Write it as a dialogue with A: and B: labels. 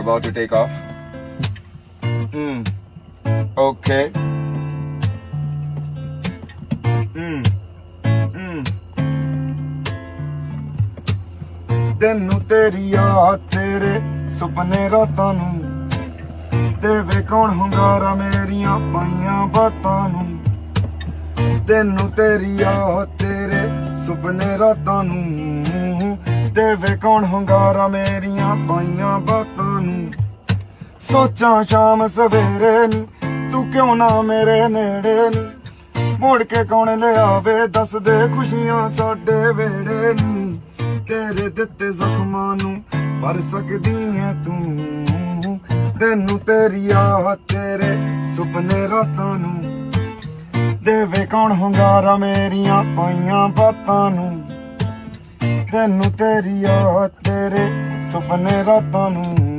A: We're about to take off. Mm. Okay. Mm. Mm. ਤੈਨੂੰ ਤੇਰੀ ਯਾਦ, ਤੇਰੇ ਸੁਪਨੇ ਰਾਤਾਂ ਨੂੰ ਦੇਵੇ ਕੌਣ ਹੁੰਗਾਰਾ ਮੇਰੀਆਂ ਪਾਈਆਂ ਬਾਤਾਂ ਨੂੰ ਤੈਨੂੰ ਤੇਰੀ ਆ ਤੇਰੇ ਸੁਪਨੇ ਰਾਤਾਂ ਨੂੰ ਦੇਵੇ ਕੌਣ ਹੁੰਗਾਰਾ ਮੇਰੀਆਂ ਪਾਈਆਂ ਬਾਤਾਂ ਸੋਚਾਂ ਸ਼ਾਮ ਸਵੇਰੇ ਨੀ, ਤੂੰ ਕਿਉਂ ਨਾ ਮੇਰੇ ਨੇੜੇ ਨੀ? ਮੁੜ ਕੇ ਕੌਣ ਲਿਆਵੇ ਦੱਸ ਦੇ ਖੁਸ਼ੀਆਂ ਸਾਡੇ ਵੇੜੇ ਨੀ। ਤੇਰੇ ਦਿੱਤੇ ਜ਼ਖਮਾਂ ਨੂੰ ਭਰ ਸਕਦੀ ਐ ਤੂੰ। ਤੈਨੂੰ ਤੇਰੀ ਆ ਤੇਰੇ ਸੁਪਨੇ ਰਾਤਾਂ ਨੂੰ। ਦੇਵੇ ਕੌਣ ਹੁੰਗਾਰਾ ਮੇਰੀਆਂ ਪਾਈਆਂ ਬਾਤਾਂ ਨੂੰ। ਤੈਨੂੰ ਤੇਰੀ ਆ ਤੇਰੇ ਸੁਪਨੇ ਰਾਤਾਂ ਨੂੰ।